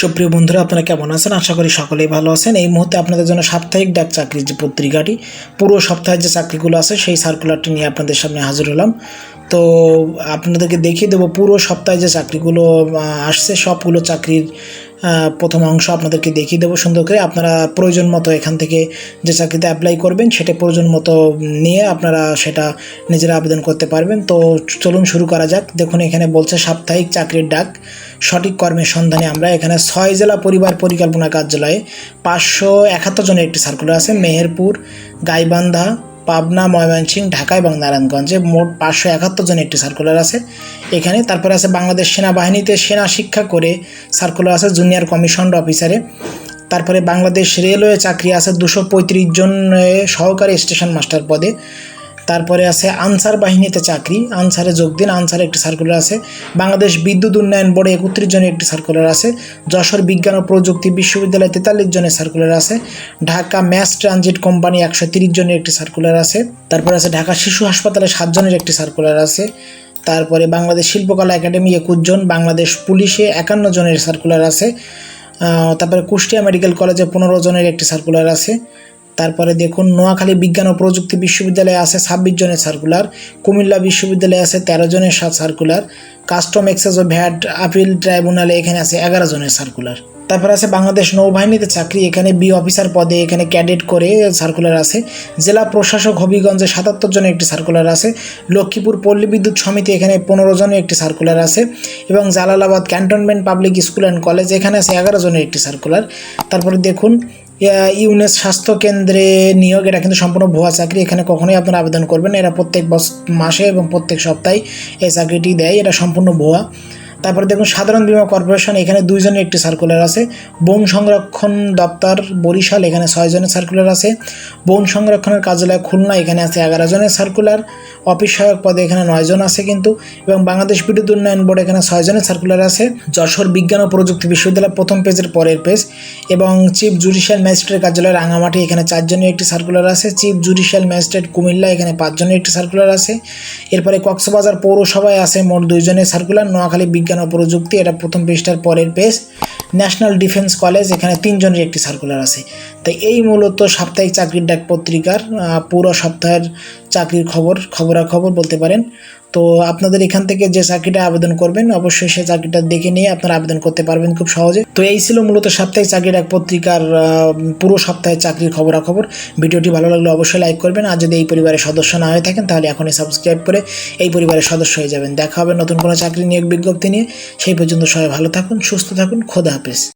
সুপ্রিয় বন্ধুরা, আপনারা কেমন আছেন? আশা করি সকলেই ভালো আছেন। এই মুহূর্তে আপনাদের জন্য সাপ্তাহিক ডাক চাকরির যে পত্রিকাটি, পুরো সপ্তাহের যে চাকরিগুলো আছে, সেই সার্কুলারটি নিয়ে আপনাদের সামনে হাজির হলাম। তো আপনাদেরকে দেখিয়ে দেবো, পুরো সপ্তাহে যে চাকরিগুলো আসছে, সবগুলো চাকরির প্রথম অংশ আপনাদেরকে দেখিয়ে দেবো সুন্দর করে। আপনারা প্রয়োজন মতো এখান থেকে যে চাকরিতে অ্যাপ্লাই করবেন, সেটা প্রয়োজন মতো নিয়ে আপনারা সেটা নিজেরা আবেদন করতে পারবেন। তো চলুন শুরু করা যাক। দেখুন, এখানে বলছে সাপ্তাহিক চাকরির ডাক। সঠিক কর্মের সন্ধানে আমরা এখানে ছয় জেলা পরিবার পরিকল্পনা কার্যালয়ে পাঁচশো একাত্তর জনের একটি সার্কুলার আছে, মেহেরপুর, গাইবান্ধা, পাবনা, ময়মনসিংহ, ঢাকা এবং নারায়ণগঞ্জে মোট পাঁচশো একাত্তর জনের একটি সার্কুলার আছে। এখানে তারপরে আছে বাংলাদেশ সেনাবাহিনীতে সেনা শিক্ষা করে সার্কুলার আছে জুনিয়র কমিশন অফিসারে তারপরে বাংলাদেশ রেলওয়ে চাকরি আছে দুশো পঁয়ত্রিশ জন সহকারী স্টেশন মাস্টার পদে। তারপরে আছে আনসার বাহিনীতে চাকরি, আনসারে যোগ দিন, আনসারে একটি সার্কুলার আছে। বাংলাদেশ বিদ্যুৎ উন্নয়ন বোর্ডে একত্রিশ জনের একটি সার্কুলার আছে। যশোর বিজ্ঞান ও প্রযুক্তি বিশ্ববিদ্যালয়ে তেতাল্লিশ জনের সার্কুলার আছে। ঢাকা ম্যাস ট্রানজিট কোম্পানি একশো তিরিশ জনের একটি সার্কুলার আছে। তারপরে আছে ঢাকা শিশু হাসপাতালে সাত জনের একটি সার্কুলার আছে। তারপরে বাংলাদেশ শিল্পকলা একাডেমি একুশ জন, বাংলাদেশ পুলিশে একান্ন জনের সার্কুলার আছে। তারপরে কুষ্টিয়া মেডিকেল কলেজে পনেরো জনের একটি সার্কুলার আছে। তারপরে দেখুন, নোয়াখালী বিজ্ঞান ও প্রযুক্তি বিশ্ববিদ্যালয়ে আছে ছাব্বিশ জনের সার্কুলার কুমিল্লা বিশ্ববিদ্যালয়ে আছে তেরো জনের সাত সার্কুলার কাস্টম এক্সেস ও ভ্যাট আপিল ট্রাইব্যুনালে এখানে আছে এগারো জনের সার্কুলার তারপর আছে বাংলাদেশ নৌবাহিনীতে চাকরি, এখানে বি অফিসার পদে এখানে ক্যাডেট করে সার্কুলার আছে। জেলা প্রশাসক হবিগঞ্জে সাতাত্তর জনের একটি সার্কুলার আছে। লক্ষ্মীপুর পল্লী বিদ্যুৎ সমিতি এখানে পনেরো জনের একটি সার্কুলার আছে। এবং Jalalabad cantonment public school and college এখানে আছে এগারো জনের একটি সার্কুলার তারপরে দেখুন ইউনেস স্বাস্থ্য কেন্দ্রে নিয়োগ, এটা কিন্তু সম্পূর্ণ ভুয়া চাকরি। এখানে কখনোই আপনারা আবেদন করবেন এরা প্রত্যেক মাসে এবং প্রত্যেক সপ্তাহে এই চাকরিটি দেয়। এটা সম্পূর্ণ ভুয়া। তারপরে দেখুন, সাধারণ বীমা কর্পোরেশন, এখানে দুইজনের একটি সার্কুলার আছে। বন সংরক্ষণ দপ্তর, বরিশাল, এখানে ছয় জনের সার্কুলার আছে। বন সংরক্ষণের কার্যালয় খুলনা, এখানে আছে এগারো জনের সার্কুলার। অফিস সহায়ক পদে এখানে নয় জন আছে কিন্তু, এবং বাংলাদেশ বিদ্যুৎ উন্নয়ন বোর্ড এখানে ছয় জনের সার্কুলার আছে। যশোর বিজ্ঞান ও প্রযুক্তি বিশ্ববিদ্যালয় প্রথম পেজের পরের পেজ এবং চিফ জুডিশিয়াল ম্যাজিস্ট্রেট কার্যালয় রাঙামাটি এখানে চারজনের একটি সার্কুলার আছে। চিফ জুডিশিয়াল ম্যাজিস্ট্রেট কুমিল্লা এখানে পাঁচজনের একটি সার্কুলার আছে। এরপরে কক্সবাজার পৌরসভায় আছে মোট দুইজনের সার্কুলার নোয়াখালী বিজ্ঞান ও প্রযুক্তি, এটা প্রথম পেজটার পরের পেজ ন্যাশনাল ডিফেন্স কলেজ এখানে তিনজনের একটি সার্কুলার আছে। তো এই মূলত সাপ্তাহিক চাকরির ডাক পত্রিকার পুরো সপ্তাহের চাকরির খবর, খবরাখবর বলতে পারেন। তো আপনাদের এখান থেকে যে চাকরিটা আবেদন করবেন, অবশ্যই সেই চাকরিটা দেখে নিয়ে আপনারা আবেদন করতে পারবেন খুব সহজে। তো এই ছিল মূলত সাপ্তাহিক চাকরির এক পত্রিকার পুরো সপ্তাহের চাকরির খবরাখবর। ভিডিওটি ভালো লাগলে অবশ্যই লাইক করবেন। আর যদি এই পরিবারের সদস্য না হয়ে থাকেন, তাহলে এখনই সাবস্ক্রাইব করে এই পরিবারের সদস্য হয়ে যাবেন। দেখা হবে নতুন কোনো চাকরি নিয়োগ বিজ্ঞপ্তি নিয়ে। সেই পর্যন্ত সবাই ভালো থাকুন, সুস্থ থাকুন, খোদা habis